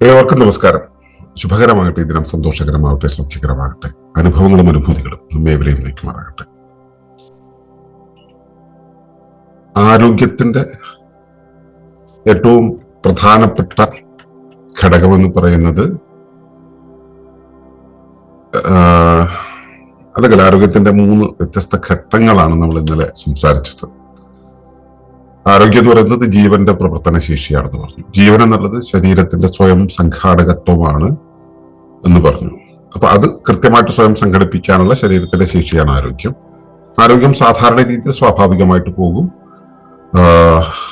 ഏവർക്കും നമസ്കാരം. ശുഭകരമാകട്ടെ ഈ ദിനം സന്തോഷകരമാകട്ടെ സൗഖ്യകരമാകട്ടെ അനുഭവങ്ങളും അനുഭൂതികളും നമ്മെ എവരെയും നയിക്കുമാറാകട്ടെ. ആരോഗ്യത്തിന്റെ ഏറ്റവും പ്രധാനപ്പെട്ട ഘടകമെന്ന് പറയുന്നത് ആഹ്, ആരോഗ്യത്തിന്റെ മൂന്ന് വ്യത്യസ്ത ഘട്ടങ്ങളാണ് നമ്മൾ ഇന്നലെ സംസാരിച്ചത്. ആരോഗ്യം എന്ന് പറയുന്നത് ജീവന്റെ പ്രവർത്തന ശേഷിയാണെന്ന് പറഞ്ഞു. ജീവൻ എന്നുള്ളത് ശരീരത്തിന്റെ സ്വയം സംഘാടകത്വമാണ് എന്ന് പറഞ്ഞു. അപ്പൊ അത് കൃത്യമായിട്ട് സ്വയം സംഘടിപ്പിക്കാനുള്ള ശരീരത്തിന്റെ ശേഷിയാണ് ആരോഗ്യം. ആരോഗ്യം സാധാരണ രീതിയിൽ സ്വാഭാവികമായിട്ട് പോകും.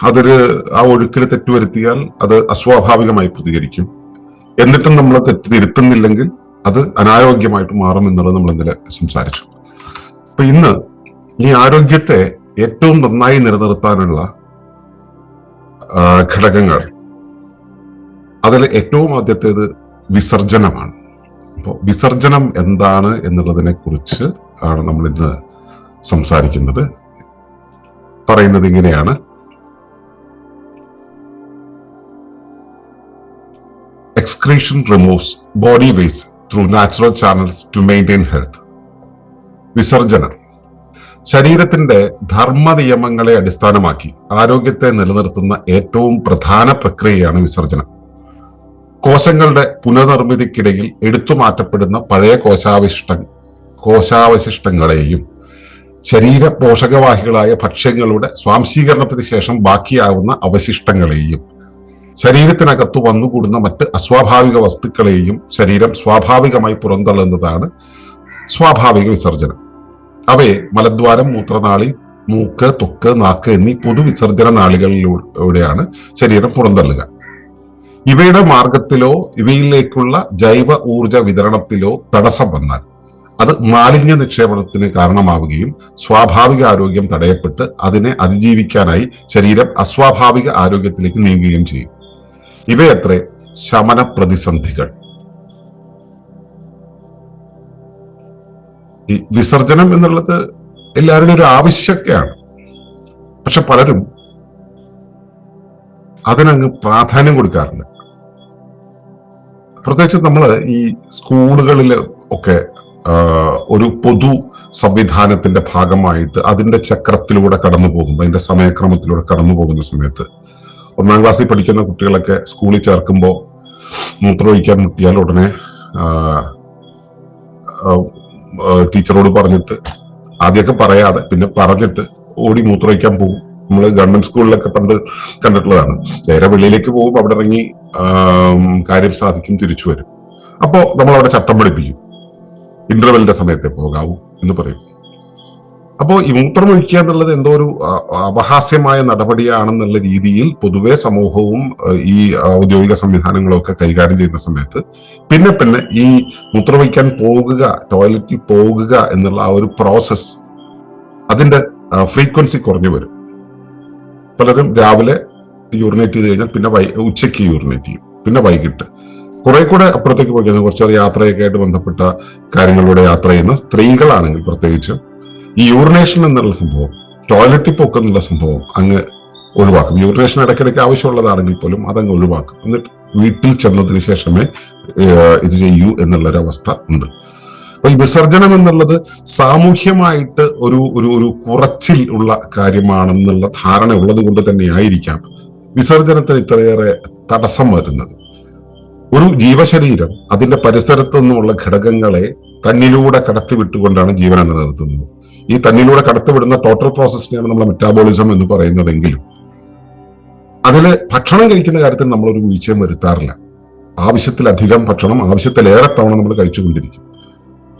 അതൊരു ആ ഒഴുക്കിൽ തെറ്റുവരുത്തിയാൽ അത് അസ്വാഭാവികമായി പ്രതികരിക്കും. എന്നിട്ടും നമ്മൾ തെറ്റ് തിരുത്തുന്നില്ലെങ്കിൽ അത് അനാരോഗ്യമായിട്ട് മാറും എന്നുള്ളത് നമ്മൾ ഇന്നലെ സംസാരിച്ചു. അപ്പൊ ഇന്ന് ഈ ആരോഗ്യത്തെ ഏറ്റവും നന്നായി നിലനിർത്താനുള്ള ഘടകങ്ങൾ. അതിൽ ഏറ്റവും ആദ്യത്തേത് വിസർജനമാണ് അപ്പോൾ വിസർജനം എന്താണ് എന്നുള്ളതിനെ കുറിച്ച് ആണ് നമ്മൾ ഇന്ന് സംസാരിക്കുന്നത്. പറയുന്നത് ഇങ്ങനെയാണ്. Excretion removes body waste through natural channels to maintain health വിസർജനം ശരീരത്തിന്റെ ധർമ്മ നിയമങ്ങളെ അടിസ്ഥാനമാക്കി ആരോഗ്യത്തെ നിലനിർത്തുന്ന ഏറ്റവും പ്രധാന പ്രക്രിയയാണ് വിസർജനം. കോശങ്ങളുടെ പുനർനിർമ്മിതിക്കിടയിൽ എടുത്തു മാറ്റപ്പെടുന്ന പഴയ കോശാവിഷ്ട കോശാവശിഷ്ടങ്ങളെയും ശരീര പോഷകവാഹികളായ ഭക്ഷ്യങ്ങളുടെ സ്വാംശീകരണത്തിന് ശേഷം ബാക്കിയാവുന്ന അവശിഷ്ടങ്ങളെയും ശരീരത്തിനകത്തു വന്നുകൂടുന്ന മറ്റ് അസ്വാഭാവിക വസ്തുക്കളെയും ശരീരം സ്വാഭാവികമായി പുറന്തള്ളുന്നതാണ് സ്വാഭാവിക വിസർജനം. അവയെ മലദ്വാരം മൂത്രനാളി മൂക്ക് തൊക്ക് നാക്ക് എന്നീ പൊതുവിസർജന നാളികളിലൂടെയാണ് ശരീരം പുറന്തള്ളുക. ഇവയുടെ മാർഗത്തിലോ ഇവയിലേക്കുള്ള ജൈവ ഊർജ വിതരണത്തിലോ തടസ്സം വന്നാൽ അത് മാലിന്യ നിക്ഷേപണത്തിന് കാരണമാവുകയും സ്വാഭാവിക ആരോഗ്യം തടയപ്പെട്ട് അതിനെ അതിജീവിക്കാനായി ശരീരം അസ്വാഭാവിക ആരോഗ്യത്തിലേക്ക് നീങ്ങുകയും ചെയ്യും. ഇവയത്രേ ശമന പ്രതിസന്ധികൾ ഈ വിസർജനം എന്നുള്ളത് എല്ലാവരുടെയും ഒരു ആവശ്യമൊക്കെയാണ് പക്ഷെ പലരും അതിനങ്ങ് പ്രാധാന്യം കൊടുക്കാറില്ല. പ്രത്യേകിച്ച് നമ്മൾ ഈ സ്കൂളുകളിൽ ഒക്കെ ഒരു പൊതു സംവിധാനത്തിന്റെ ഭാഗമായിട്ട് അതിന്റെ ചക്രത്തിലൂടെ കടന്നു പോകുമ്പോൾ അതിന്റെ സമയക്രമത്തിലൂടെ കടന്നു പോകുന്ന സമയത്ത് ഒന്നാം ക്ലാസ്സിൽ പഠിക്കുന്ന കുട്ടികളൊക്കെ സ്കൂളിൽ ചേർക്കുമ്പോൾ മൂത്രമൊഴിക്കാൻ മുട്ടിയാൽ ഉടനെ ടീച്ചറോട് പറഞ്ഞിട്ട് ആദ്യമൊക്കെ പറയാതെ പിന്നെ പറഞ്ഞിട്ട് ഓടി മൂത്രമൊഴിക്കാൻ പോകും. നമ്മൾ ഗവൺമെന്റ് സ്കൂളിലൊക്കെ പണ്ട് കണ്ടിട്ടുള്ളതാണ്. നേരെ വെളിയിലേക്ക് പോകും അവിടെ ഇറങ്ങി കാര്യം സാധിക്കും തിരിച്ചു വരും. അപ്പോ നമ്മൾ അവിടെ ചട്ടം പഠിപ്പിക്കും ഇന്റർവെല്ലിന്റെ സമയത്തെ പോകാവൂ എന്ന് പറയും. അപ്പോ ഈ മൂത്രമൊഴിക്കുക എന്നുള്ളത് എന്തോ ഒരു അപഹാസ്യമായ നടപടിയാണെന്നുള്ള രീതിയിൽ പൊതുവെ സമൂഹവും ഈ ഔദ്യോഗിക സംവിധാനങ്ങളൊക്കെ കൈകാര്യം ചെയ്യുന്ന സമയത്ത് പിന്നെ പിന്നെ ഈ മൂത്രമൊഴിക്കാൻ പോകുക ടോയ്ലറ്റിൽ പോകുക എന്നുള്ള ആ ഒരു പ്രോസസ് അതിന്റെ ഫ്രീക്വൻസി കുറഞ്ഞു വരും. പലരും രാവിലെ യൂറിനേറ്റ് ചെയ്ത് കഴിഞ്ഞാൽ പിന്നെ വൈ ഉച്ചയ്ക്ക് യൂറിനേറ്റ് ചെയ്യും പിന്നെ വൈകിട്ട്. കുറെ കൂടെ അപ്പുറത്തേക്ക് പോയി കഴിഞ്ഞാൽ കുറച്ചൊരു യാത്രയൊക്കെ ആയിട്ട് ബന്ധപ്പെട്ട കാര്യങ്ങളിലൂടെ യാത്ര ചെയ്യുന്ന സ്ത്രീകളാണെങ്കിൽ പ്രത്യേകിച്ച് ഈ യൂറിനേഷൻ എന്നുള്ള സംഭവം ടോയ്ലറ്റിൽ പോക്ക് എന്നുള്ള സംഭവം അങ്ങ് ഒഴിവാക്കും. യൂറിനേഷൻ ഇടയ്ക്കിടയ്ക്ക് ആവശ്യമുള്ളതാണെങ്കിൽ പോലും അതങ്ങ് ഒഴിവാക്കും. എന്നിട്ട് വീട്ടിൽ ചെന്നതിന് ശേഷമേ ഇത് ചെയ്യൂ എന്നുള്ളൊരവസ്ഥ ഉണ്ട്. അപ്പൊ ഈ വിസർജനം എന്നുള്ളത് സാമൂഹ്യമായിട്ട് ഒരു ഒരു ഒരു കുറച്ചിൽ ഉള്ള കാര്യമാണെന്നുള്ള ധാരണ ഉള്ളത് കൊണ്ട് തന്നെയായിരിക്കാം വിസർജനത്തിന് ഇത്രയേറെ തടസ്സം വരുന്നത്. ഒരു ജീവശരീരം അതിന്റെ പരിസരത്തു നിന്നുള്ള ഘടകങ്ങളെ തന്നിലൂടെ കടത്തിവിട്ടുകൊണ്ടാണ് ജീവനെ നിലനിർത്തുന്നത് ഈ തന്നിലൂടെ കടത്തിവിടുന്ന ടോട്ടൽ പ്രോസസ്സിനെയാണ് നമ്മൾ മെറ്റാബോളിസം എന്ന് പറയുന്നതെങ്കിലും അതിൽ ഭക്ഷണം കഴിക്കുന്ന കാര്യത്തിൽ നമ്മൾ ഒരു വീഴ്ചയും വരുത്താറില്ല. ആവശ്യത്തിലധികം ഭക്ഷണം ആവശ്യത്തിലേറെ തവണ നമ്മൾ കഴിച്ചുകൊണ്ടിരിക്കും.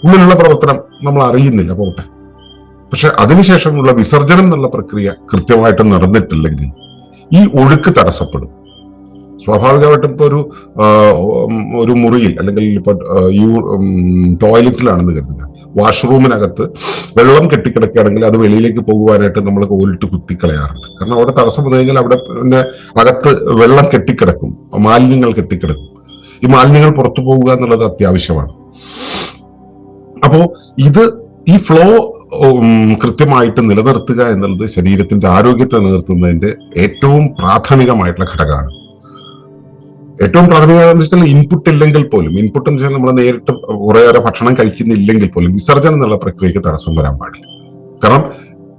ഉള്ളിലുള്ള പ്രവർത്തനം നമ്മൾ അറിയുന്നില്ല പോട്ടെ. പക്ഷെ അതിനുശേഷമുള്ള വിസർജനം എന്നുള്ള പ്രക്രിയ കൃത്യമായിട്ട് നടന്നിട്ടില്ലെങ്കിൽ ഈ ഒഴുക്ക് തടസ്സപ്പെടും. സ്വാഭാവികമായിട്ടും ഇപ്പോൾ ഒരു ഒരു മുറിയിൽ അല്ലെങ്കിൽ ഇപ്പോൾ യു ടോയ്ലറ്റിലാണെന്ന് കരുതുക. വാഷ്റൂമിനകത്ത് വെള്ളം കെട്ടിക്കിടക്കുകയാണെങ്കിൽ അത് വെളിയിലേക്ക് പോകുവാനായിട്ട് നമ്മൾ കോലിട്ട് കുത്തിക്കളയാറുണ്ട്. കാരണം അവിടെ തടസ്സം വന്നു കഴിഞ്ഞാൽ അവിടെ പിന്നെ അകത്ത് വെള്ളം കെട്ടിക്കിടക്കും മാലിന്യങ്ങൾ കെട്ടിക്കിടക്കും. ഈ മാലിന്യങ്ങൾ പുറത്തു പോകുക എന്നുള്ളത് അത്യാവശ്യമാണ്. അപ്പോ ഇത് ഈ ഫ്ലോ കൃത്യമായിട്ട് നിലനിർത്തുക എന്നുള്ളത് ശരീരത്തിന്റെ ആരോഗ്യത്തെ നിലനിർത്തുന്നതിന്റെ ഏറ്റവും പ്രാഥമികമായിട്ടുള്ള ഘടകമാണ്. ഏറ്റവും പ്രാഥമികമാണെന്ന് വെച്ചാൽ ഇൻപുട്ട് ഇല്ലെങ്കിൽ പോലും ഇൻപുട്ട് എന്ന് വെച്ചാൽ നമ്മൾ നേരിട്ട് കുറേയേറെ ഭക്ഷണം കഴിക്കുന്നില്ലെങ്കിൽ പോലും വിസർജനം എന്നുള്ള പ്രക്രിയക്ക് തടസ്സം വരാൻ പാടില്ല. കാരണം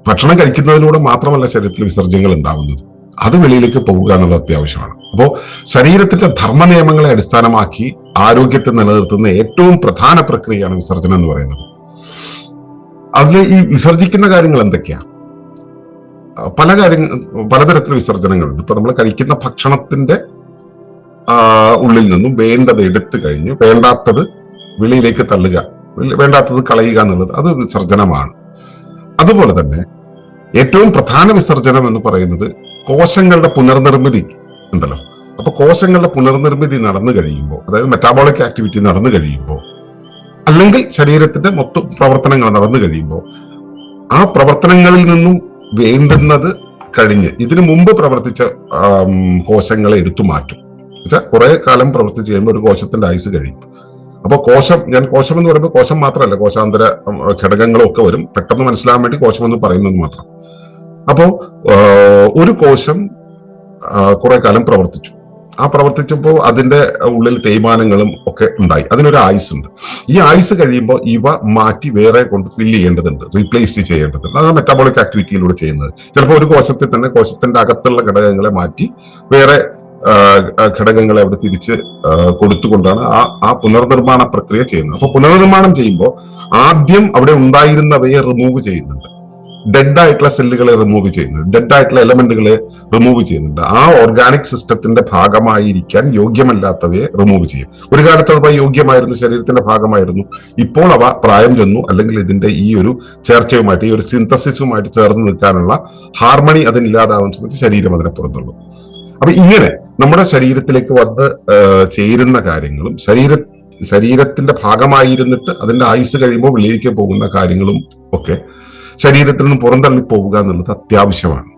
ഭക്ഷണം കഴിക്കുന്നതിലൂടെ മാത്രമല്ല ശരീരത്തിൽ വിസർജ്യങ്ങൾ ഉണ്ടാവുന്നത്. അത് വെളിയിലേക്ക് പോവുക എന്നുള്ളത് അത്യാവശ്യമാണ്. അപ്പോൾ ശരീരത്തിന്റെ ധർമ്മ നിയമങ്ങളെ അടിസ്ഥാനമാക്കി ആരോഗ്യത്തെ നിലനിർത്തുന്ന ഏറ്റവും പ്രധാന പ്രക്രിയയാണ് വിസർജനം എന്ന് പറയുന്നത്. അതിൽ ഈ വിസർജിക്കുന്ന കാര്യങ്ങൾ എന്തൊക്കെയാണ് പല കാര്യങ്ങൾ പലതരത്തിലുള്ള വിസർജനങ്ങളുണ്ട് ഇപ്പൊ നമ്മൾ കഴിക്കുന്ന ഭക്ഷണത്തിന്റെ ഉള്ളിൽ നിന്നും വേണ്ടത് എടുത്തു കഴിഞ്ഞു. വേണ്ടാത്തത് വെളിയിലേക്ക് തള്ളുക. വേണ്ടാത്തത് കളയുക എന്നുള്ളത് അത് വിസർജനമാണ് അതുപോലെ തന്നെ ഏറ്റവും പ്രധാന വിസർജനം എന്ന് പറയുന്നത് കോശങ്ങളുടെ പുനർനിർമ്മിതി ഉണ്ടല്ലോ. അപ്പൊ കോശങ്ങളുടെ പുനർനിർമ്മിതി നടന്നു കഴിയുമ്പോൾ അതായത് മെറ്റാബോളിക് ആക്ടിവിറ്റി നടന്നു കഴിയുമ്പോൾ അല്ലെങ്കിൽ ശരീരത്തിന്റെ മൊത്തം പ്രവർത്തനങ്ങൾ നടന്നു കഴിയുമ്പോൾ ആ പ്രവർത്തനങ്ങളിൽ നിന്നും വേണ്ടുന്നത് കഴിഞ്ഞ് ഇതിനു മുമ്പ് പ്രവർത്തിച്ച കോശങ്ങളെ എടുത്തു മാറ്റും. വെച്ചാൽ കുറെ കാലം പ്രവർത്തിച്ച് കഴിയുമ്പോൾ ഒരു കോശത്തിന്റെ ആയുസ് കഴിയും. അപ്പോൾ കോശം ഞാൻ കോശം എന്ന് പറയുമ്പോൾ കോശം മാത്രമല്ല കോശാന്തര ഘടകങ്ങളും ഒക്കെ വരും. പെട്ടെന്ന് മനസ്സിലാകാൻ വേണ്ടി കോശം എന്ന് പറയുന്നത് മാത്രം. അപ്പോൾ ഒരു കോശം കുറെ കാലം പ്രവർത്തിച്ചു. ആ പ്രവർത്തിച്ചപ്പോൾ അതിന്റെ ഉള്ളിൽ തേയ്മാനങ്ങളും ഒക്കെ ഉണ്ടായി. അതിനൊരു ആയുസ് ഉണ്ട്. ഈ ആയുസ് കഴിയുമ്പോൾ ഇവ മാറ്റി വേറെ കൊണ്ട് ഫില്ല് ചെയ്യേണ്ടതുണ്ട് റീപ്ലേസ് ചെയ്യേണ്ടതുണ്ട്. അതാണ് മെറ്റാബോളിക് ആക്ടിവിറ്റിയിലൂടെ ചെയ്യുന്നത്. ചിലപ്പോൾ ഒരു കോശത്തിൽ തന്നെ കോശത്തിന്റെ അകത്തുള്ള ഘടകങ്ങളെ മാറ്റി വേറെ ഘടകങ്ങളെ അവിടെ തിരിച്ച് കൊടുത്തുകൊണ്ടാണ് ആ ആ പുനർനിർമ്മാണ പ്രക്രിയ ചെയ്യുന്നത്. അപ്പൊ പുനർനിർമ്മാണം ചെയ്യുമ്പോൾ ആദ്യം അവിടെ ഉണ്ടായിരുന്നവയെ റിമൂവ് ചെയ്യുന്നുണ്ട്. ഡെഡ് ആയിട്ടുള്ള സെല്ലുകളെ റിമൂവ് ചെയ്യുന്നുണ്ട്. ഡെഡ് ആയിട്ടുള്ള എലമെന്റുകളെ റിമൂവ് ചെയ്യുന്നുണ്ട്. ആ ഓർഗാനിക് സിസ്റ്റത്തിന്റെ ഭാഗമായിരിക്കാൻ യോഗ്യമല്ലാത്തവയെ റിമൂവ് ചെയ്യും. ഒരു കാലത്ത് അവ യോഗ്യമായിരുന്നു ശരീരത്തിന്റെ ഭാഗമായിരുന്നു. ഇപ്പോൾ അവ പ്രായം ചെന്നു അല്ലെങ്കിൽ ഇതിന്റെ ഈ ഒരു ചേർച്ചയുമായിട്ട് ഈ ഒരു സിന്തസിസുമായിട്ട് ചേർന്ന് നിൽക്കാനുള്ള ഹാർമണി അതിനില്ലാതാവുന്ന സമയത്ത് ശരീരം അതിനെ പുറത്തുള്ളൂ അപ്പൊ ഇങ്ങനെ നമ്മുടെ ശരീരത്തിലേക്ക് വന്ന് ചേരുന്ന കാര്യങ്ങളും ശരീര ശരീരത്തിന്റെ ഭാഗമായിരുന്നിട്ട് അതിന്റെ ആയുസ് കഴിയുമ്പോൾ വെളിയിലേക്ക് പോകുന്ന കാര്യങ്ങളും ഒക്കെ ശരീരത്തിൽ നിന്ന് പുറന്തള്ളി പോവുക എന്നുള്ളത് അത്യാവശ്യമാണ്.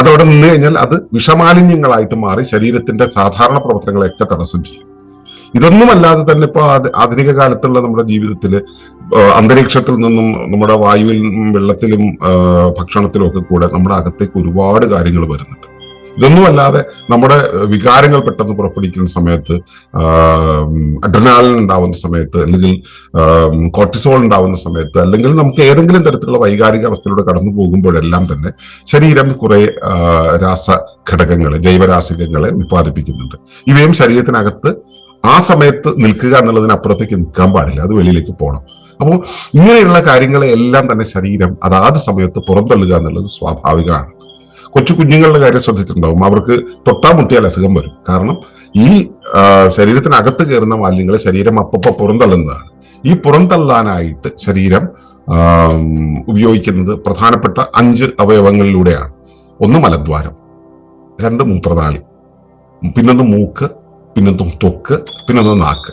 അതവിടെ നിന്ന് കഴിഞ്ഞാൽ അത് വിഷമാലിന്യങ്ങളായിട്ട് മാറി ശരീരത്തിന്റെ സാധാരണ പ്രവർത്തനങ്ങളെയൊക്കെ തടസ്സം ചെയ്യും. ഇതൊന്നുമല്ലാതെ തന്നെ ഇപ്പൊ ആധുനിക കാലത്തുള്ള നമ്മുടെ ജീവിതത്തിൽ അന്തരീക്ഷത്തിൽ നിന്നും നമ്മുടെ വായുവിലും വെള്ളത്തിലും ഭക്ഷണത്തിലും ഒക്കെ കൂടെ നമ്മുടെ അകത്തേക്ക് ഒരുപാട് കാര്യങ്ങൾ വരുന്നുണ്ട്. ഇതൊന്നുമല്ലാതെ നമ്മുടെ വികാരങ്ങൾ പെട്ടെന്ന് പുറപ്പെടുവിക്കുന്ന സമയത്ത് അഡ്രനാലിൻ ഉണ്ടാവുന്ന സമയത്ത് അല്ലെങ്കിൽ കോർട്ടിസോൾ ഉണ്ടാവുന്ന സമയത്ത് അല്ലെങ്കിൽ നമുക്ക് ഏതെങ്കിലും തരത്തിലുള്ള വൈകാരിക അവസ്ഥയിലൂടെ കടന്നു പോകുമ്പോഴെല്ലാം തന്നെ ശരീരം കുറെ രാസഘടകങ്ങളെ രാസ ഘടകങ്ങളെ ജൈവരാസികങ്ങളെ ഉൽപ്പാദിപ്പിക്കുന്നുണ്ട് ഇവയും ശരീരത്തിനകത്ത് ആ സമയത്ത് നിൽക്കുക എന്നുള്ളതിനപ്പുറത്തേക്ക് നിൽക്കാൻ പാടില്ല. അത് വെളിയിലേക്ക് പോകണം. അപ്പോൾ ഇങ്ങനെയുള്ള കാര്യങ്ങളെ എല്ലാം തന്നെ ശരീരം അതാത് സമയത്ത് പുറന്തള്ളുക എന്നുള്ളത് സ്വാഭാവികമാണ്. കൊച്ചു കുഞ്ഞുങ്ങളുടെ കാര്യം ശ്രദ്ധിച്ചിട്ടുണ്ടാവും. അവർക്ക് തൊട്ടാ മുട്ടിയാൽ അസുഖം വരും. കാരണം ഈ ശരീരത്തിനകത്ത് കയറുന്ന മാലിന്യങ്ങളെ ശരീരം അപ്പപ്പോ പുറന്തള്ളുന്നതാണ് ഈ പുറന്തള്ളാനായിട്ട് ശരീരം ഉപയോഗിക്കുന്നത് പ്രധാനപ്പെട്ട അഞ്ച് അവയവങ്ങളിലൂടെയാണ്. ഒന്ന് മലദ്വാരം രണ്ട് മൂത്രനാളി പിന്നൊന്ന് മൂക്ക് പിന്നൊന്ന് തൊക്ക് പിന്നൊന്ന് നാക്ക്.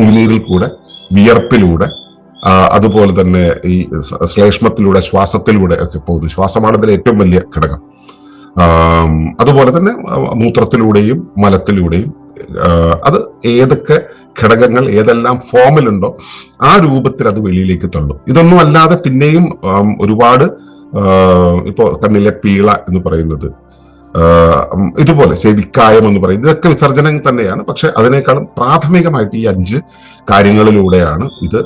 ഉമിനീരിൽ കൂടെ വിയർപ്പിലൂടെ അതുപോലെ തന്നെ ഈ ശ്ലേഷ്മത്തിലൂടെ ശ്വാസത്തിലൂടെ ഒക്കെ പോകുന്നു. ശ്വാസമാണ് ഇതിലെ ഏറ്റവും വലിയ ഘടകം. അതുപോലെ തന്നെ മൂത്രത്തിലൂടെയും മലത്തിലൂടെയും അത് ഏതൊക്കെ ഘടകങ്ങൾ ഏതെല്ലാം ഫോമിലുണ്ടോ ആ രൂപത്തിൽ അത് വെളിയിലേക്ക് തള്ളും. ഇതൊന്നും അല്ലാതെ പിന്നെയും ഒരുപാട് ഇപ്പോൾ ഇപ്പോ കണ്ണിലെ പീള എന്ന് പറയുന്നത് ഇതുപോലെ ശരിക്കായം എന്ന് പറയുന്നത് ഇതൊക്കെ വിസർജനം തന്നെയാണ്. പക്ഷെ അതിനേക്കാളും പ്രാഥമികമായിട്ട് ഈ അഞ്ച് കാര്യങ്ങളിലൂടെയാണ് ഇത്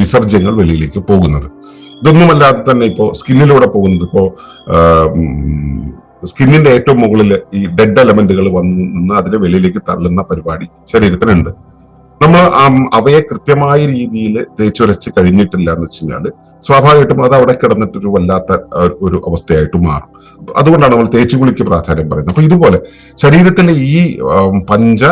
വിസർജ്യങ്ങൾ വെളിയിലേക്ക് പോകുന്നത്. ഇതൊന്നുമല്ലാതെ തന്നെ ഇപ്പോ സ്കിന്നിലൂടെ പോകുന്നത് ഇപ്പോ സ്കിന്നിന്റെ ഏറ്റവും മുകളിൽ ഈ ഡെഡ് എലമെന്റുകൾ വന്ന് നിന്ന് അതിനെ വെളിയിലേക്ക് തള്ളുന്ന പരിപാടി ശരീരത്തിനുണ്ട്. നമ്മൾ അവയെ കൃത്യമായ രീതിയിൽ തേച്ചുരച്ച് കഴിഞ്ഞിട്ടില്ല എന്ന് വെച്ച് കഴിഞ്ഞാൽ സ്വാഭാവികമായിട്ടും അത് അവിടെ കിടന്നിട്ട് ഒരു വല്ലാത്ത ഒരു അവസ്ഥയായിട്ട് മാറും. അതുകൊണ്ടാണ് നമ്മൾ തേച്ചുകുളിക്ക് പ്രാധാന്യം പറയുന്നത്. അപ്പൊ ഇതുപോലെ ശരീരത്തിലെ ഈ പഞ്ച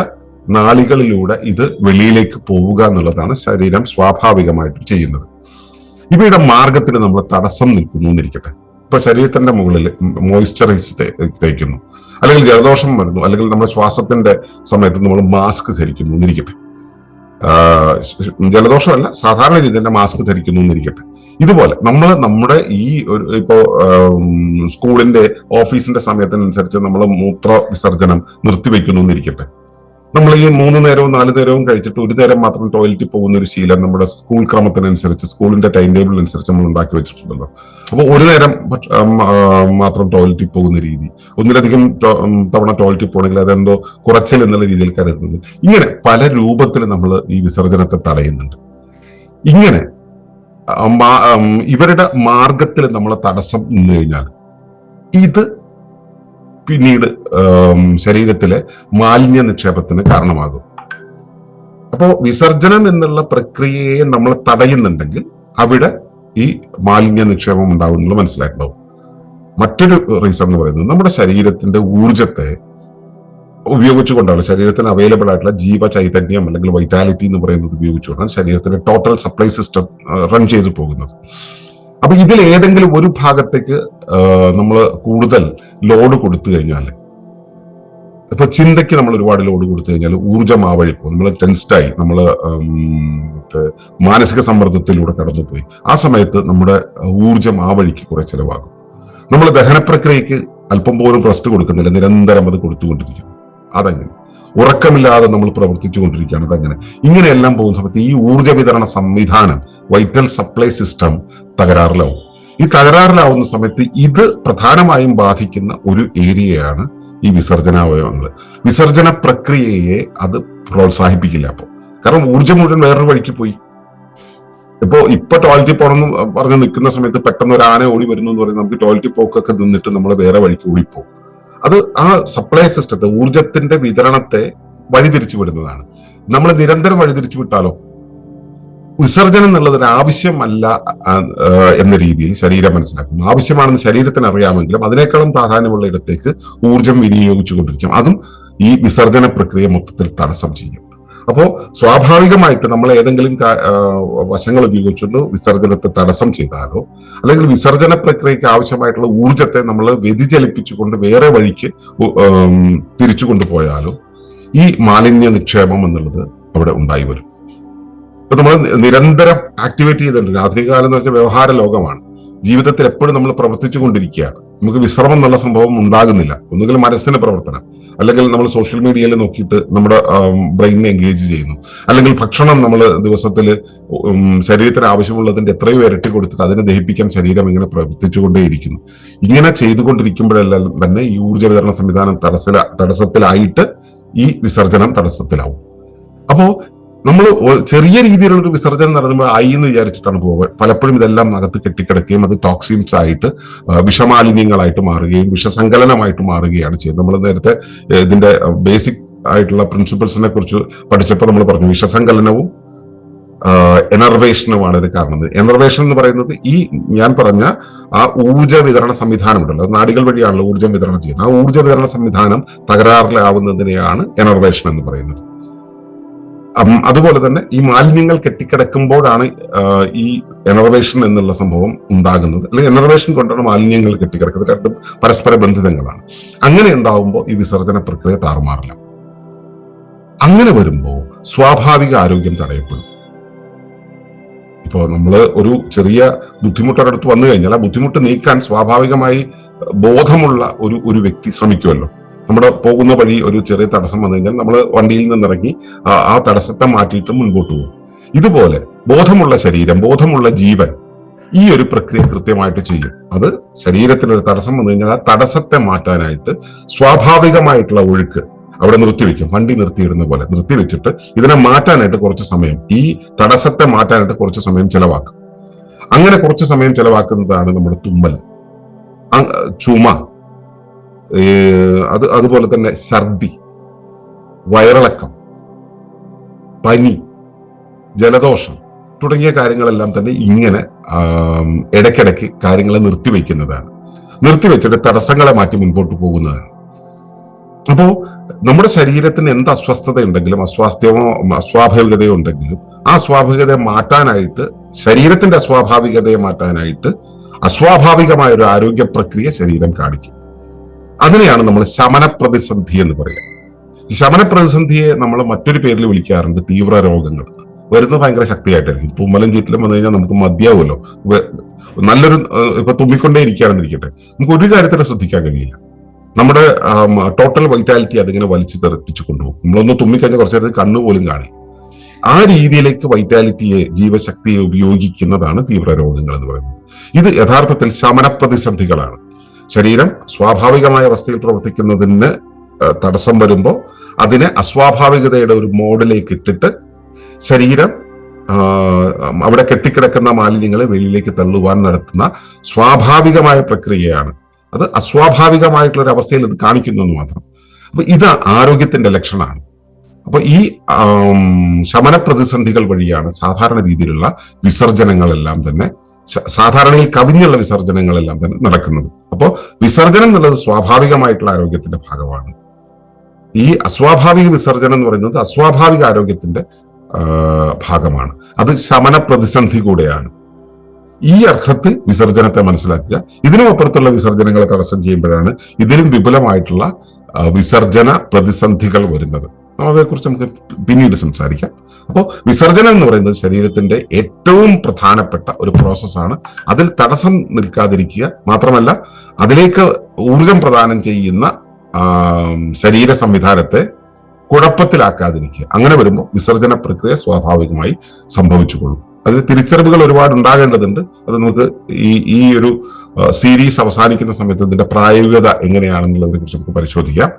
നാളികളിലൂടെ ഇത് വെളിയിലേക്ക് പോവുക എന്നുള്ളതാണ് ശരീരം സ്വാഭാവികമായിട്ടും ചെയ്യുന്നത്. ഇവയുടെ മാർഗത്തിൽ നമ്മൾ തടസ്സം നിൽക്കുന്നു എന്നിരിക്കട്ടെ. ഇപ്പൊ ശരീരത്തിന്റെ മുകളിൽ മോയ്സ്ചറൈസ് തേക്കുന്നു. അല്ലെങ്കിൽ ജലദോഷം വരുന്നു. അല്ലെങ്കിൽ നമ്മുടെ ശ്വാസത്തിന്റെ സമയത്ത് നമ്മൾ മാസ്ക് ധരിക്കുന്നു എന്നിരിക്കട്ടെ. ജലദോഷമല്ല സാധാരണ രീതിയിൽ മാസ്ക് ധരിക്കുന്നു എന്നിരിക്കട്ടെ. ഇതുപോലെ നമ്മൾ നമ്മുടെ ഈ ഒരു ഇപ്പോ സ്കൂളിന്റെ ഓഫീസിന്റെ സമയത്തിനനുസരിച്ച് നമ്മൾ മൂത്ര വിസർജനം നിർത്തിവെക്കുന്നു എന്നിരിക്കട്ടെ. നമ്മൾ ഈ മൂന്ന് നേരവും നാല് നേരവും കഴിച്ചിട്ട് ഒരു നേരം മാത്രം ടോയ്ലറ്റിൽ പോകുന്ന ഒരു ശീലം നമ്മുടെ സ്കൂൾ ക്രമത്തിനനുസരിച്ച് സ്കൂളിന്റെ ടൈം ടേബിൾ അനുസരിച്ച് നമ്മൾ ഉണ്ടാക്കി വെച്ചിട്ടുണ്ടല്ലോ. അപ്പോൾ ഒരു നേരം മാത്രം ടോയ്ലറ്റിൽ പോകുന്ന രീതി. ഒന്നിലധികം തവണ ടോയ്ലറ്റിൽ പോകണമെങ്കിൽ അതെന്തോ കുറച്ചിൽ എന്നുള്ള രീതിയിൽ കരുതുന്നത് ഇങ്ങനെ പല രൂപത്തിൽ നമ്മൾ ഈ വിസർജനത്തെ തടയുന്നുണ്ട്. ഇങ്ങനെ ഇവരുടെ മാർഗത്തിൽ നമ്മളെ തടസ്സം നിന്നു കഴിഞ്ഞാൽ ഇത് പിന്നീട് ശരീരത്തിലെ മാലിന്യ നിക്ഷേപത്തിന് കാരണമാകും. അപ്പോൾ വിസർജനം എന്നുള്ള പ്രക്രിയയെ നമ്മൾ തടയുന്നുണ്ടെങ്കിൽ അവിടെ ഈ മാലിന്യ നിക്ഷേപം ഉണ്ടാവും എന്നുള്ളത് മനസ്സിലായിട്ടുണ്ടാവും. മറ്റൊരു റീസൺ എന്ന് പറയുന്നത് നമ്മുടെ ശരീരത്തിന്റെ ഊർജത്തെ ഉപയോഗിച്ചുകൊണ്ടാണ് ശരീരത്തിന് അവൈലബിൾ ആയിട്ടുള്ള ജീവ ചൈതന്യം അല്ലെങ്കിൽ വൈറ്റാലിറ്റി എന്ന് പറയുന്നത് ഉപയോഗിച്ചുകൊണ്ടാണ് ശരീരത്തിന്റെ ടോട്ടൽ സപ്ലൈ സിസ്റ്റം റൺ ചെയ്തു പോകുന്നത്. അപ്പൊ ഇതിൽ ഏതെങ്കിലും ഒരു ഭാഗത്തേക്ക് നമ്മൾ കൂടുതൽ ലോഡ് കൊടുത്തു കഴിഞ്ഞാൽ ഇപ്പൊ ചിന്തയ്ക്ക് നമ്മൾ ഒരുപാട് ലോഡ് കൊടുത്തു കഴിഞ്ഞാൽ ഊർജം ആവഴിക്കും. നമ്മൾ ടെൻസ്ഡായി നമ്മൾ മാനസിക സമ്മർദ്ദത്തിലൂടെ കടന്നുപോയി. ആ സമയത്ത് നമ്മുടെ ഊർജം ആ വഴിക്ക് കുറെ ചിലവാകും. നമ്മൾ ദഹന പ്രക്രിയക്ക് അല്പം പോലും റെസ്റ്റ് കൊടുക്കുന്നില്ല. നിരന്തരം അത് കൊടുത്തുകൊണ്ടിരിക്കുന്നു അതങ്ങനെ. ഉറക്കമില്ലാതെ നമ്മൾ പ്രവർത്തിച്ചു കൊണ്ടിരിക്കുകയാണ് അതങ്ങനെ ഇങ്ങനെയെല്ലാം പോകുന്ന സമയത്ത് ഈ ഊർജ വിതരണ സംവിധാനം വൈറ്റൽ സപ്ലൈ സിസ്റ്റം തകരാറിലാവും. ഈ തകരാറിലാവുന്ന സമയത്ത് ഇത് പ്രധാനമായും ബാധിക്കുന്ന ഒരു ഏരിയയാണ് ഈ വിസർജനാവയവങ്ങൾ വിസർജന പ്രക്രിയയെ അത് പ്രോത്സാഹിപ്പിക്കില്ല അപ്പോൾ. കാരണം ഊർജം മുഴുവൻ വേറൊരു വഴിക്ക് പോയി. ഇപ്പോ ഇപ്പൊ ടോയ്ലറ്റിൽ പോകണം എന്ന് പറഞ്ഞ് നിൽക്കുന്ന സമയത്ത് പെട്ടെന്ന് ഒരു ആന ഓടി വരുന്നു എന്ന് പറയുന്നത് നമുക്ക് ടോയ്ലറ്റിൽ പോക്കൊക്കെ നിന്നിട്ട് നമ്മൾ വേറെ വഴിക്ക് ഓടിപ്പോകും. അത് ആ സപ്ലൈ സിസ്റ്റത്തെ ഊർജത്തിന്റെ വിതരണത്തെ വഴിതിരിച്ചു വിടുന്നതാണ്. നമ്മൾ നിരന്തരം വഴിതിരിച്ചു വിട്ടാലോ? വിസർജനം എന്നുള്ളത് ആവശ്യമല്ല എന്ന രീതിയിൽ ശരീരം മനസ്സിലാക്കും ആവശ്യമാണെന്ന് ശരീരത്തിന് അറിയാമെങ്കിലും അതിനേക്കാളും പ്രാധാന്യമുള്ള ഇടത്തേക്ക് ഊർജം വിനിയോഗിച്ചുകൊണ്ടിരിക്കും. അതും ഈ വിസർജന പ്രക്രിയ മൊത്തത്തിൽ തടസ്സം ചെയ്യും. അപ്പോ സ്വാഭാവികമായിട്ട് നമ്മൾ ഏതെങ്കിലും വശങ്ങൾ ഉപയോഗിച്ചുകൊണ്ട് വിസർജനത്തെ തടസ്സം ചെയ്താലോ അല്ലെങ്കിൽ വിസർജന പ്രക്രിയയ്ക്ക് ആവശ്യമായിട്ടുള്ള ഊർജത്തെ നമ്മൾ വ്യതിചലിപ്പിച്ചുകൊണ്ട് വേറെ വഴിക്ക് തിരിച്ചു കൊണ്ടുപോയാലോ ഈ മാലിന്യ നിക്ഷേപം എന്നുള്ളത് അവിടെ ഉണ്ടായി വരും. ഇപ്പൊ നമ്മൾ നിരന്തരം ആക്ടിവേറ്റ് ചെയ്തിട്ടുണ്ട്. ആധുനിക കാലം എന്ന് വെച്ചാൽ വ്യവഹാര ലോകമാണ്. ജീവിതത്തിൽ എപ്പോഴും നമ്മൾ പ്രവർത്തിച്ചു കൊണ്ടിരിക്കുകയാണ് നമുക്ക് വിശ്രമം എന്നുള്ള സംഭവം ഉണ്ടാകുന്നില്ല. ഒന്നുകിൽ മനസ്സിന്റെ പ്രവർത്തനം. അല്ലെങ്കിൽ നമ്മൾ സോഷ്യൽ മീഡിയയിൽ നോക്കിയിട്ട് നമ്മുടെ ബ്രെയിനിനെ എൻഗേജ് ചെയ്യുന്നു. അല്ലെങ്കിൽ ഭക്ഷണം നമ്മൾ ദിവസത്തിൽ ശരീരത്തിന് ആവശ്യമുള്ളതിന്റെ എത്രയോ ഇരട്ടി കൊടുത്തിട്ട് അതിനെ ദഹിപ്പിക്കാൻ ശരീരം ഇങ്ങനെ പ്രവർത്തിച്ചുകൊണ്ടേയിരിക്കുന്നു. ഇങ്ങനെ ചെയ്തുകൊണ്ടിരിക്കുമ്പോഴെല്ലാം തന്നെ ഈ ഊർജ വിതരണ സംവിധാനം തടസ്സ തടസ്സത്തിലായിട്ട് ഈ വിസർജനം തടസ്സത്തിലാവും. അപ്പോ നമ്മൾ ചെറിയ രീതിയിലുള്ള ഒരു വിസർജനം നടത്തുമ്പോൾ ഐ എന്ന് വിചാരിച്ചിട്ടാണ് പോവുക. പലപ്പോഴും ഇതെല്ലാം അകത്ത് കെട്ടിക്കിടക്കുകയും അത് ടോക്സിൻസ് ആയിട്ട് വിഷമാലിന്യങ്ങളായിട്ട് മാറുകയും വിഷസങ്കലനമായിട്ട് മാറുകയാണ് ചെയ്യുന്നത്. നമ്മൾ നേരത്തെ ഇതിന്റെ ബേസിക് ആയിട്ടുള്ള പ്രിൻസിപ്പിൾസിനെ കുറിച്ച് പഠിച്ചപ്പോൾ നമ്മൾ പറഞ്ഞു വിഷസങ്കലനവും എനർവേഷനുമാണ് ഇത് കാരണം. എനർവേഷൻ എന്ന് പറയുന്നത് ഈ ഞാൻ പറഞ്ഞ ആ ഊർജ വിതരണ സംവിധാനം ഉണ്ടല്ലോ നാടികൾ വഴിയാണല്ലോ ഊർജം വിതരണം ചെയ്യുന്നത്. ആ ഊർജ വിതരണ സംവിധാനം തകരാറിലാവുന്നതിനെയാണ് എനർവേഷൻ എന്ന് പറയുന്നത്. അതുപോലെ തന്നെ ഈ മാലിന്യങ്ങൾ കെട്ടിക്കിടക്കുമ്പോഴാണ് ഈ എനർവേഷൻ എന്നുള്ള സംഭവം ഉണ്ടാകുന്നത്. അല്ലെങ്കിൽ എനർവേഷൻ കൊണ്ടാണ് മാലിന്യങ്ങൾ കെട്ടിക്കിടക്കുന്നത്. രണ്ടും പരസ്പര ബന്ധിതങ്ങളാണ്. അങ്ങനെ ഉണ്ടാകുമ്പോൾ ഈ വിസർജന പ്രക്രിയ താറുമാറില്ല. അങ്ങനെ വരുമ്പോൾ സ്വാഭാവിക ആരോഗ്യം തടയപ്പെടും. ഇപ്പോൾ നമ്മൾ ഒരു ചെറിയ ബുദ്ധിമുട്ടൊരിടത്ത് വന്നു കഴിഞ്ഞാൽ ആ ബുദ്ധിമുട്ട് നീക്കാൻ സ്വാഭാവികമായി ബോധമുള്ള ഒരു ഒരു വ്യക്തി ശ്രമിക്കുമല്ലോ. നമ്മുടെ പോകുന്ന വഴി ഒരു ചെറിയ തടസ്സം വന്നു കഴിഞ്ഞാൽ നമ്മൾ വണ്ടിയിൽ നിന്നിറങ്ങി ആ ആ തടസ്സത്തെ മാറ്റിയിട്ട് മുൻപോട്ട് പോകും. ഇതുപോലെ ബോധമുള്ള ശരീരം ബോധമുള്ള ജീവൻ ഈ ഒരു പ്രക്രിയ കൃത്യമായിട്ട് ചെയ്യും. അത് ശരീരത്തിന് ഒരു തടസ്സം വന്നു കഴിഞ്ഞാൽ ആ തടസ്സത്തെ മാറ്റാനായിട്ട് സ്വാഭാവികമായിട്ടുള്ള ഒഴുക്ക് അവിടെ നിർത്തിവെക്കും. വണ്ടി നിർത്തിയിടുന്ന പോലെ നിർത്തിവെച്ചിട്ട് ഇതിനെ മാറ്റാനായിട്ട് കുറച്ച് സമയം ഈ തടസ്സത്തെ മാറ്റാനായിട്ട് കുറച്ച് സമയം ചെലവാക്കും. അങ്ങനെ കുറച്ച് സമയം ചെലവാക്കുന്നതാണ് നമ്മുടെ തുമ്മൽ ചുമ അത് അതുപോലെ തന്നെ ഛർദി വയറിളക്കം പനി ജലദോഷം തുടങ്ങിയ കാര്യങ്ങളെല്ലാം തന്നെ ഇങ്ങനെ ഇടയ്ക്കിടയ്ക്ക് കാര്യങ്ങളെ നിർത്തിവെക്കുന്നതാണ്. നിർത്തിവെച്ചിട്ട് തടസ്സങ്ങളെ മാറ്റി മുൻപോട്ട് പോകുന്നതാണ്. അപ്പോ നമ്മുടെ ശരീരത്തിന് എന്ത് അസ്വസ്ഥത ഉണ്ടെങ്കിലും അസ്വാസ്ഥ്യമോ അസ്വാഭാവികതയോ ഉണ്ടെങ്കിലും ആ സ്വാഭാവികതയെ മാറ്റാനായിട്ട് ശരീരത്തിന്റെ അസ്വാഭാവികതയെ മാറ്റാനായിട്ട് അസ്വാഭാവികമായ ഒരു ആരോഗ്യ പ്രക്രിയ ശരീരം കാണിക്കും. അതിനെയാണ് നമ്മൾ ശമനപ്രതിസന്ധി എന്ന് പറയുക. ശമനപ്രതിസന്ധിയെ ശമന പ്രതിസന്ധിയെ നമ്മൾ മറ്റൊരു പേരിൽ വിളിക്കാറുണ്ട് തീവ്ര രോഗങ്ങൾ. വരുന്നത് ഭയങ്കര ശക്തിയായിട്ടായിരിക്കും. തുമ്മലും ചീറ്റിലും വന്നു കഴിഞ്ഞാൽ നമുക്ക് മതിയാവുമല്ലോ. വെ- നല്ലൊരു ഇപ്പൊ തുമ്മിക്കൊണ്ടേ ഇരിക്കുകയാണെന്നിരിക്കട്ടെ. നമുക്ക് ഒരു കാര്യത്തിൽ ശ്രദ്ധിക്കാൻ കഴിയില്ല. നമ്മുടെ ടോട്ടൽ വൈറ്റാലിറ്റി അതിങ്ങനെ വലിച്ചു തെറിപ്പിച്ചു കൊണ്ടുപോകും. നമ്മളൊന്ന് തുമ്മിക്കഴിഞ്ഞാൽ കുറച്ചു നേരത്തെ കണ്ണു പോലും കാണില്ല. ആ രീതിയിലേക്ക് വൈറ്റാലിറ്റിയെ ജീവശക്തിയെ ഉപയോഗിക്കുന്നതാണ് തീവ്ര രോഗങ്ങൾ എന്ന് പറയുന്നത്. ഇത് യഥാർത്ഥത്തിൽ ശമന പ്രതിസന്ധികളാണ് ശരീരം സ്വാഭാവികമായ അവസ്ഥയിൽ പ്രവർത്തിക്കുന്നതിന് തടസ്സം വരുമ്പോൾ അതിനെ അസ്വാഭാവികതയുടെ ഒരു മോഡിലേക്ക് ഇട്ടിട്ട് ശരീരം അവിടെ കെട്ടിക്കിടക്കുന്ന മാലിന്യങ്ങളെ വെളിയിലേക്ക് തള്ളുവാൻ നടത്തുന്ന സ്വാഭാവികമായ പ്രക്രിയയാണ്. അത് അസ്വാഭാവികമായിട്ടുള്ള ഒരു അവസ്ഥയിൽ ഇത് കാണിക്കുന്നു എന്ന് മാത്രം. അപ്പൊ ഇത് ആരോഗ്യത്തിന്റെ ലക്ഷണമാണ്. അപ്പൊ ഈ ശമന പ്രതിസന്ധികൾ വഴിയാണ് സാധാരണ രീതിയിലുള്ള വിസർജനങ്ങളെല്ലാം തന്നെ സാധാരണയിൽ കവിഞ്ഞുള്ള വിസർജനങ്ങളെല്ലാം തന്നെ നടക്കുന്നത്. അപ്പോൾ വിസർജനം എന്നുള്ളത് സ്വാഭാവികമായിട്ടുള്ള ആരോഗ്യത്തിന്റെ ഭാഗമാണ്. ഈ അസ്വാഭാവിക വിസർജനം എന്ന് പറയുന്നത് അസ്വാഭാവിക ആരോഗ്യത്തിന്റെ ഭാഗമാണ്. അത് ശമന പ്രതിസന്ധി കൂടെയാണ്. ഈ അർത്ഥത്തിൽ വിസർജനത്തെ മനസ്സിലാക്കുക. ഇതിനും അപ്പുറത്തുള്ള വിസർജനങ്ങളെ തടസ്സം ചെയ്യുമ്പോഴാണ് ഇതിലും വിപുലമായിട്ടുള്ള വിസർജന പ്രതിസന്ധികൾ വരുന്നത്. അവയെക്കുറിച്ച് നമുക്ക് പിന്നീട് സംസാരിക്കാം. അപ്പോൾ വിസർജനം എന്ന് പറയുന്നത് ശരീരത്തിന്റെ ഏറ്റവും പ്രധാനപ്പെട്ട ഒരു പ്രോസസ്സാണ് അതിൽ തടസ്സം നിൽക്കാതിരിക്കുക മാത്രമല്ല അതിലേക്ക് ഊർജം പ്രദാനം ചെയ്യുന്ന ശരീര സംവിധാനത്തെ കുഴപ്പത്തിലാക്കാതിരിക്കുക. അങ്ങനെ വരുമ്പോൾ വിസർജന പ്രക്രിയ സ്വാഭാവികമായി സംഭവിച്ചുകൊള്ളും. അതിന് തിരിച്ചറിവുകൾ ഒരുപാട് ഉണ്ടാകേണ്ടതുണ്ട്. അത് നമുക്ക് ഈ ഈ ഒരു സീരീസ് അവസാനിക്കുന്ന സമയത്ത് ഇതിന്റെ പ്രായോഗികത എങ്ങനെയാണെന്നുള്ളതിനെ കുറിച്ച് നമുക്ക് പരിശോധിക്കാം.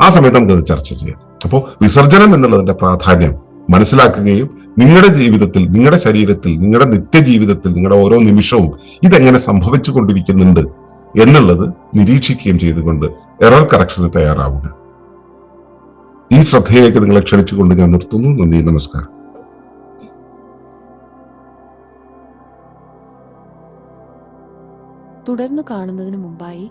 ആ സമയത്ത് നമുക്ക് അത് ചർച്ച ചെയ്യാം. അപ്പോൾ വിസർജനം എന്നുള്ളതിന്റെ പ്രാധാന്യം മനസ്സിലാക്കുകയും നിങ്ങളുടെ ജീവിതത്തിൽ നിങ്ങളുടെ ശരീരത്തിൽ നിങ്ങളുടെ നിത്യജീവിതത്തിൽ നിങ്ങളുടെ ഓരോ നിമിഷവും ഇതെങ്ങനെ സംഭവിച്ചു കൊണ്ടിരിക്കുന്നുണ്ട് എന്നുള്ളത് നിരീക്ഷിക്കുകയും ചെയ്തുകൊണ്ട് എറർ കറക്ഷന് തയ്യാറാവുക. ഈ ശ്രദ്ധയിലേക്ക് നിങ്ങളെ ക്ഷണിച്ചുകൊണ്ട് ഞാൻ നിർത്തുന്നു. നന്ദി നമസ്കാരം. തുടർന്ന് കാണുന്നതിന് മുമ്പായി